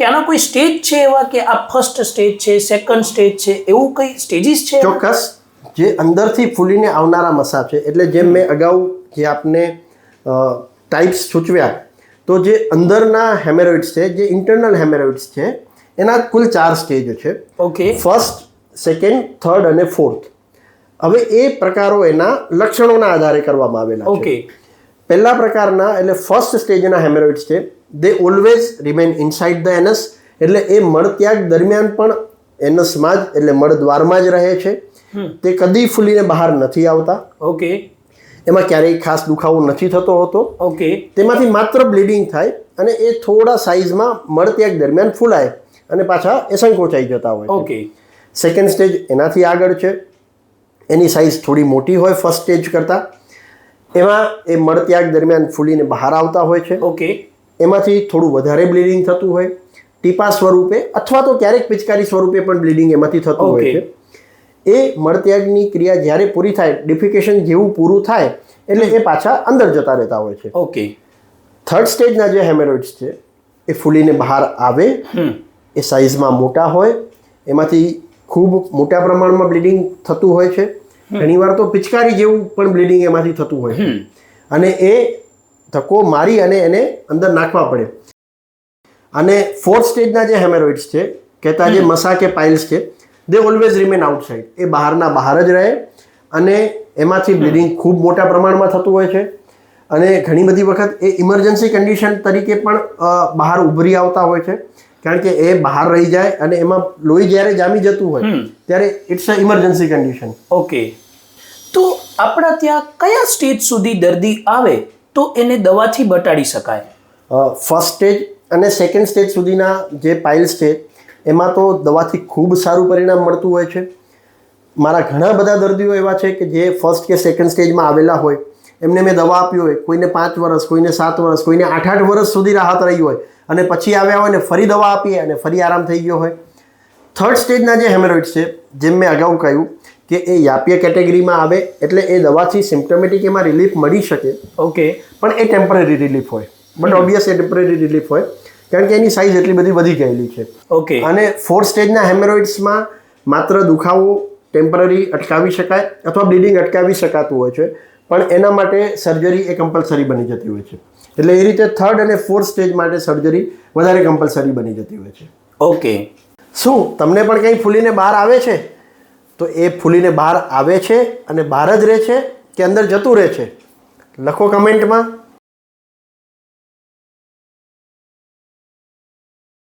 કે આના કોઈ સ્ટેજ છે એવા કે આ ફર્સ્ટ સ્ટેજ છે સેકન્ડ સ્ટેજ છે એવું કઈ સ્ટેજીસ છે ચોક્કસ. જે અંદરથી ફૂલીને આવનારા મસા છે. એટલે જેમ મેં અગાઉ જે આપને ટાઈપ્સ સૂચવ્યા તો જે અંદરના હેમેરોઇડ્સ છે જે ઇન્ટરનલ હેમેરોઇડ્સ છે એના કુલ ચાર સ્ટેજ છે. ઓકે ફર્સ્ટ સેકન્ડ થર્ડ અને ફોર્થ હવે એ પ્રકારો એના લક્ષણોના આધારે કરવામાં આવેલા છે. ઓકે પહેલા પ્રકારના એટલે ફર્સ્ટ સ્ટેજના હેમેરોઇડ્સ છે. They always remain inside the anus એટલે એ મળત્યાગ દરમિયાન પણ એનસમાં જ એટલે મળદ્વારમાં જ રહે છે. તે કદી ફૂલીને બહાર નથી આવતા. ઓકે. એમાં ક્યારેય ખાસ દુખાવો નથી થતો હોતો. ઓકે. તેમાંથી માત્ર બ્લીડિંગ થાય અને એ થોડા સાઇઝમાં મળત્યાગ દરમિયાન ફૂલાય અને પાછા એ સંકોચાઈ જતા હોય ઓકે. સેકન્ડ સ્ટેજ એનાથી આગળ છે. એની સાઇઝ થોડી મોટી હોય ફર્સ્ટ સ્ટેજ કરતાં. એમાં એ મળત્યાગ દરમિયાન ફૂલીને બહાર આવતા હોય છે. ઓકે. એમાંથી થોડું વધારે બ્લીડિંગ થતું હોય. ટીપા સ્વરૂપે અથવા તો ક્યારેક પિચકારી સ્વરૂપે પણ બ્લીડિંગ એમાંથી થતું હોય છે. એ મળત્યાગની ક્રિયા જ્યારે પૂરી થાય ડિફિકેશન જેવું પૂરું થાય એટલે એ પાછા અંદર જતા રહેતા હોય છે. ઓકે થર્ડ સ્ટેજના જે હેમેરોઇડ્સ છે એ ફૂલીને બહાર આવે. એ સાઇઝમાં મોટા હોય. એમાંથી ખૂબ મોટા પ્રમાણમાં બ્લીડિંગ થતું હોય છે. ઘણીવાર તો પિચકારી જેવું પણ બ્લીડિંગ એમાંથી થતું હોય અને એ ધક્કો મારી અને એને અંદર નાખવા પડે. અને ફોર્થ સ્ટેજના જે હેમેરોઇડ્સ છે કહેતા જે મસા કે પાઇલ્સ છે દે ઓલવેઝ રિમેન આઉટસાઇડ એ બહારના બહાર જ રહે અને એમાંથી બ્લીડિંગ ખૂબ મોટા પ્રમાણમાં થતું હોય છે. અને ઘણી બધી વખત એ ઇમરજન્સી કન્ડિશન તરીકે પણ બહાર ઉભરી આવતા હોય છે. કારણ કે એ બહાર રહી જાય અને એમાં લોહી જ્યારે જામી જતું હોય ત્યારે it's a emergency condition okay તો આપણા ત્યાં કયા સ્ટેજ સુધી દર્દી આવે? તો એને દવાથી બટાડી શકાય. ફર્સ્ટ સ્ટેજ અને સેકન્ડ સ્ટેજ સુધીના જે પાઇલ્સ છે, એમાં તો દવાથી ખૂબ સારું પરિણામ મળતું હોય છે. મારા ઘણા બધા દર્દીઓ એવા છે કે જે ફર્સ્ટ કે સેકન્ડ સ્ટેજમાં આવેલા હોય. એમને મેં દવા આપી હોય, કોઈને પાંચ વર્ષ, કોઈને સાત વર્ષ, કોઈને આઠ આઠ વર્ષ સુધી રાહત રહી હોય અને પછી આવ્યા હોય ને ફરી દવા આપીએ અને ફરી આરામ થઈ ગયો હોય. થર્ડ સ્ટેજના જે હેમેરોઇડ છે, જેમ મેં અગાઉ કહ્યું કે એ યાપીય કેટેગરીમાં આવે એટલે એ દવાથી સિમ્ટમેટિક એમાં રિલીફ મળી શકે. ઓકે પણ એ ટેમ્પરરી રિલીફ હોય. બટ ઓબ્વિયસ એ ટેમ્પરરી રિલીફ હોય. કારણ કે એની સાઇઝ એટલી બધી વધી ગયેલી છે. ઓકે અને ફોર સ્ટેજના હેમેરોઇડ્સમાં માત્ર દુખાવો ટેમ્પરરી અટકાવી શકાય અથવા બ્લીડિંગ અટકાવી શકાતું હોય છે. પણ એના માટે સર્જરી એ કમ્પલસરી બની જતી હોય છે. એટલે એ રીતે થર્ડ અને ફોર્થ સ્ટેજ માટે સર્જરી વધારે કમ્પલસરી બની જતી હોય છે. ઓકે શું તમને પણ કંઈ ફૂલીને બહાર આવે છે? તો એ ફૂલીને બહાર આવે છે અને બહાર જ રહે છે કે અંદર જતું રહે છે? લખો કમેન્ટમાં.